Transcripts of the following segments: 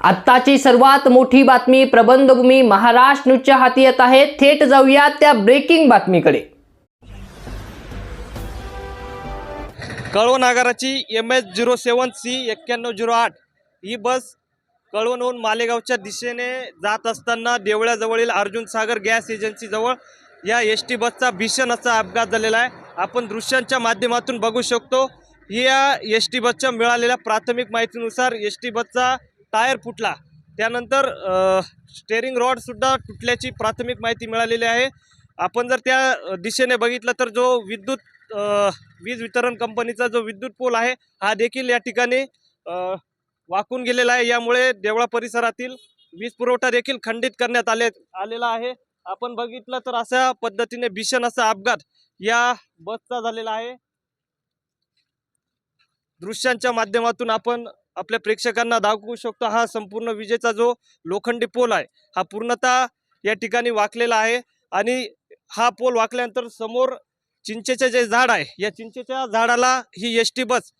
आत्ताची सर्वात मोठी बातमी प्रबंधभूमी महाराष्ट्र न्यूजच्या हाती येत आहे. थेट जाऊया त्या ब्रेकिंग बातमीकडे. Kalwan आगाराची M H zero seven C एक्क्याण्णव झिरो आठ ही बस कळवणहून मालेगावच्या दिशेने जात असताना देवळाजवळील अर्जुन सागर गॅस एजन्सीजवळ या एस टी बसचा भीषण असा अपघात झालेला आहे. आपण दृश्यांच्या माध्यमातून बघू शकतो. या एस टी बसच्या मिळालेल्या प्राथमिक माहितीनुसार एस टी बसचा टायर फुटला. त्यानंतर स्टेरिंग स्टेअरिंग रॉडसुद्धा तुटल्याची प्राथमिक माहिती मिळालेली आहे. आपण जर त्या दिशेने बघितलं तर जो विद्युत वीज वितरण कंपनीचा जो विद्युत पोल आहे हा देखील या ठिकाणी वाकून गेलेला आहे. यामुळे देवळा परिसरातील वीज पुरवठा देखील खंडित करण्यात आले आलेला आहे. आपण बघितलं तर अशा पद्धतीने भीषण असा अपघात या बसचा झालेला आहे. दृश्यांच्या माध्यमातून आपण आपल्या प्रेक्षकांना दाखवू शकतो. हा संपूर्ण विजेचा जो लोखंडी पोल आहे हा पूर्णतः या ठिकाणी वाकलेला आहे आणि हा पोल वाकल्यानंतर समोर चिंचेचे जे झाड आहे या चिंचेच्या झाडाला ही एस टी बस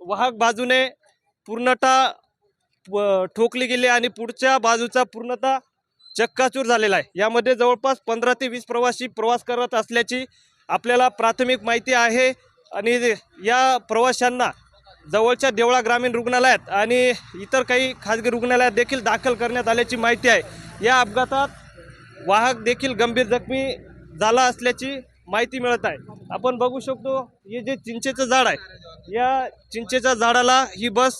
वाहक बाजूने पूर्णतः ठोकली गेली आणि पुढच्या बाजूचा पूर्णतः चक्काचूर झालेला आहे. यामध्ये जवळपास पंधरा ते वीस प्रवासी प्रवास करत असल्याची आपल्याला प्राथमिक माहिती आहे आणि या प्रवाशांना जवळच्या देवळा ग्रामीण रुग्णालयात आणि इतर काही खाजगी रुग्णालयात देखील दाखल करण्यात आल्याची माहिती आहे. या अपघातात वाहक देखील गंभीर जखमी झाला असल्याची माहिती मिळत आहे. आपण बघू शकतो हे जे चिंचेचं झाड आहे या चिंचेच्या झाडाला ही बस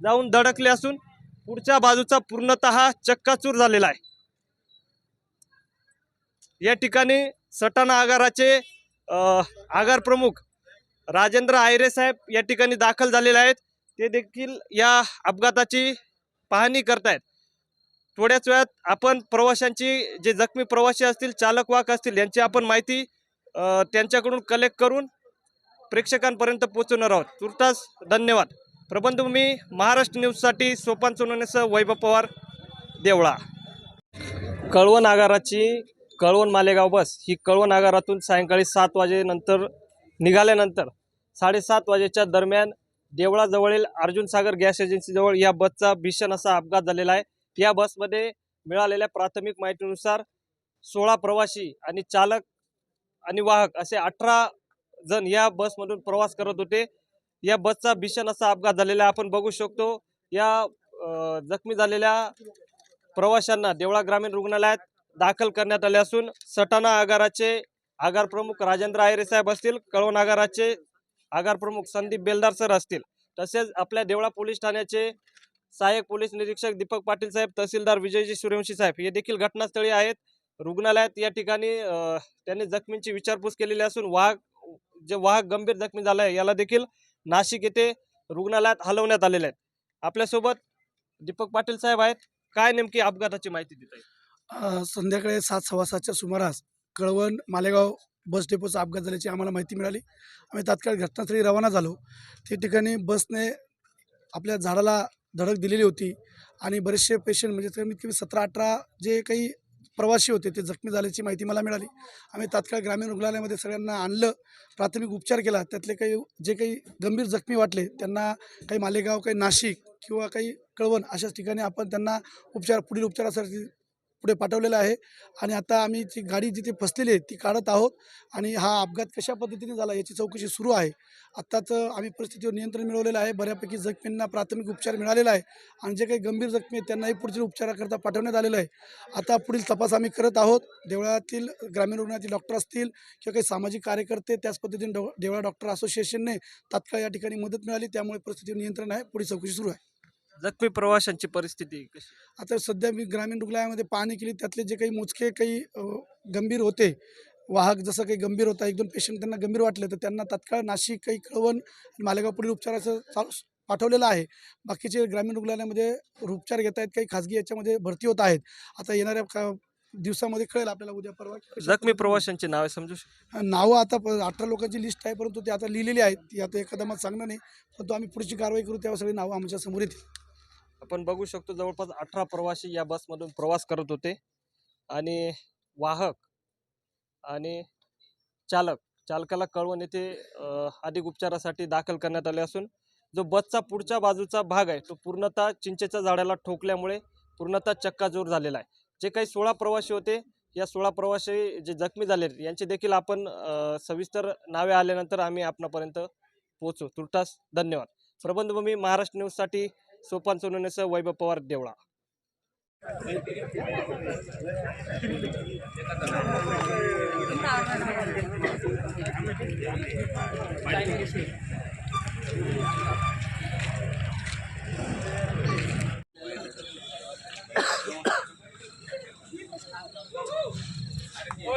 जाऊन धडकली असून पुढच्या बाजूचा पूर्णतः चक्काचूर झालेला आहे. या ठिकाणी सटाणा आगाराचे आगार प्रमुख राजेंद्र आयरे साहेब या ठिकाणी दाखल झालेले आहेत. ते देखील या अपघाताची पाहणी करतायत. थोड्याच वेळात आपण प्रवाशांची जे जखमी प्रवासी असतील चालक वाहक असतील यांची आपण माहिती त्यांच्याकडून कलेक्ट करून प्रेक्षकांपर्यंत पोहोचवणार आहोत. तुर्तास धन्यवाद. प्रबंधभूमी महाराष्ट्र न्यूजसाठी सोपान सोनवणेसह वैभव पवार देवळा. कळवण आगाराची कळवण मालेगाव बस ही कळवण आगारातून सायंकाळी सात वाजेनंतर निघाल्यानंतर साडेसात वाजेच्या दरम्यान देवळाजवळील अर्जुन सागर गॅस एजन्सीजवळ या बसचा भीषण असा अपघात झालेला आहे या बसमध्ये मिळालेल्या प्राथमिक माहितीनुसार सोळा प्रवासी आणि चालक आणि वाहक असे अठरा जण या बसमधून प्रवास करत होते या बसचा भीषण असा अपघात झालेला आहे. आपण बघू शकतो या जखमी झालेल्या प्रवाशांना देवळा ग्रामीण रुग्णालयात दाखल करण्यात आले असून सटाणा आगाराचे आगार प्रमुख राजेंद्र आयरे साहेब असतील कळवण आगाराचे आगार प्रमुख संदीप बेलदार सर असतील. तसेच आपल्या देवळा पोलीस ठाण्याचे सहाय्यक पोलीस निरीक्षक दीपक पाटील साहेब तहसीलदार विजयजी सूर्यवंशी साहेब हे देखील घटनास्थळी आहेत. रुग्णालयात या ठिकाणी त्यांनी जखमींची विचारपूस केलेली असून वाहक जे वाहक गंभीर जखमी झाला आहे याला देखील नाशिक येथे रुग्णालयात हलवण्यात आलेले आहेत. आपल्यासोबत दीपक पाटील साहेब आहेत. काय नेमकी अपघाताची माहिती देत आहे संध्याकाळी सात सव्वा सातच्या सुमारास कळवण मालेगाव बस डेपोचा अपघात झाल्याची आम्हाला माहिती मिळाली. आम्ही तात्काळ घटनास्थळी रवाना झालो. त्या ठिकाणी बसने आपल्या झाडाला धडक दिलेली होती आणि बरेचसे पेशंट म्हणजे कमीत कमी सतरा अठरा जे काही प्रवासी होते ते जखमी झाल्याची माहिती मला मिळाली. आम्ही तात्काळ ग्रामीण रुग्णालयामध्ये सगळ्यांना आणलं प्राथमिक उपचार केला. त्यातले काही जे काही गंभीर जखमी वाटले त्यांना काही मालेगाव काही नाशिक किंवा काही कळवण अशाच ठिकाणी आपण त्यांना उपचार पुढील उपचारासाठी पुढे पाठवलेलं आहे. आणि आता आम्ही जी गाडी जिथे फसलेली आहे ती काढत आहोत. आणि हा अपघात कशा पद्धतीने झाला याची चौकशी सुरू आहे. आत्ताच आम्ही परिस्थितीवर नियंत्रण मिळवलेलं आहे. बऱ्यापैकी जखमींना प्राथमिक उपचार मिळालेला आहे. आणि जे काही गंभीर जखमी आहेत त्यांनाही पुढील उपचाराकरता पाठवण्यात आलेलं आहे. आता पुढील तपास आम्ही करत आहोत. देवळातील ग्रामीण रुग्णातील डॉक्टर असतील किंवा काही सामाजिक कार्यकर्ते त्याच पद्धतीने डॉ देवळा डॉक्टर असोसिएशनने तात्काळ या ठिकाणी मदत मिळाली. त्यामुळे परिस्थितीवर नियंत्रण आहे. पुढील चौकशी सुरू आहे. जखमी प्रवाशांची परिस्थिती कशी? आता सध्या मी ग्रामीण रुग्णालयामध्ये पाहणी केली त्यातले जे काही मोजके काही अ, गंभीर होते वाहक जसं काही गंभीर होता एक दोन पेशंट त्यांना गंभीर वाटले तर त्यांना तात्काळ नाशिक काही कळवण आणि मालेगाव पुढील उपचाराचं चालू पाठवलेलं आहे. बाकीचे ग्रामीण रुग्णालयामध्ये उपचार घेत आहेत काही खाजगी याच्यामध्ये भरती होत आहेत. आता येणाऱ्या का दिवसामध्ये कळेल आपल्याला उद्या परवा की कशा जखमी प्रवाशांची नावे समजू शकतो नावं आता प- अठरा लोकांची लिस्ट आहे परंतु ते आता लिहिलेली आहेत. ती आता एखादा सांगणं नाही परंतु आम्ही पुढची कारवाई करू तेव्हा सगळी नावं आमच्यासमोर येतील. आपण बघू शकतो जवळपास अठरा प्रवासी या बसमधून प्रवास करत होते. आणि वाहक आणि चालक चालकाला कळवण येथे अधिक उपचारासाठी दाखल करण्यात आले असून जो बसचा पुढच्या बाजूचा भाग आहे तो पूर्णतः चिंचेच्या झाडाला ठोकल्यामुळे पूर्णतः चक्काजोर झालेला आहे. जे काही सोळा प्रवासी होते या सोळा प्रवासी जे जखमी झाले यांचे देखील आपण सविस्तर नावे आल्यानंतर आम्ही आपणापर्यंत पोहोचू. तुर्तास धन्यवाद. प्रबंधभूमी महाराष्ट्र न्यूजसाठी सोपान सोनवण्याचं वैभव पवार देवळा. हो,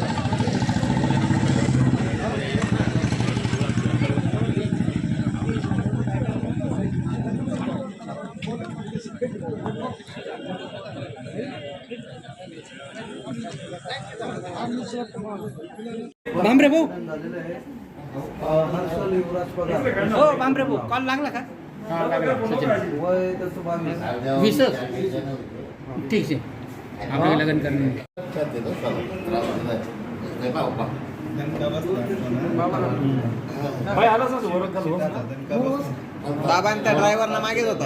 बांबरे भाऊ. हो बांबरे भाऊ. कॉल लागला का? वीस. ठीक आहे. आपलं लग्न करणं बाबांच्या ड्रायव्हरना मागेच होता.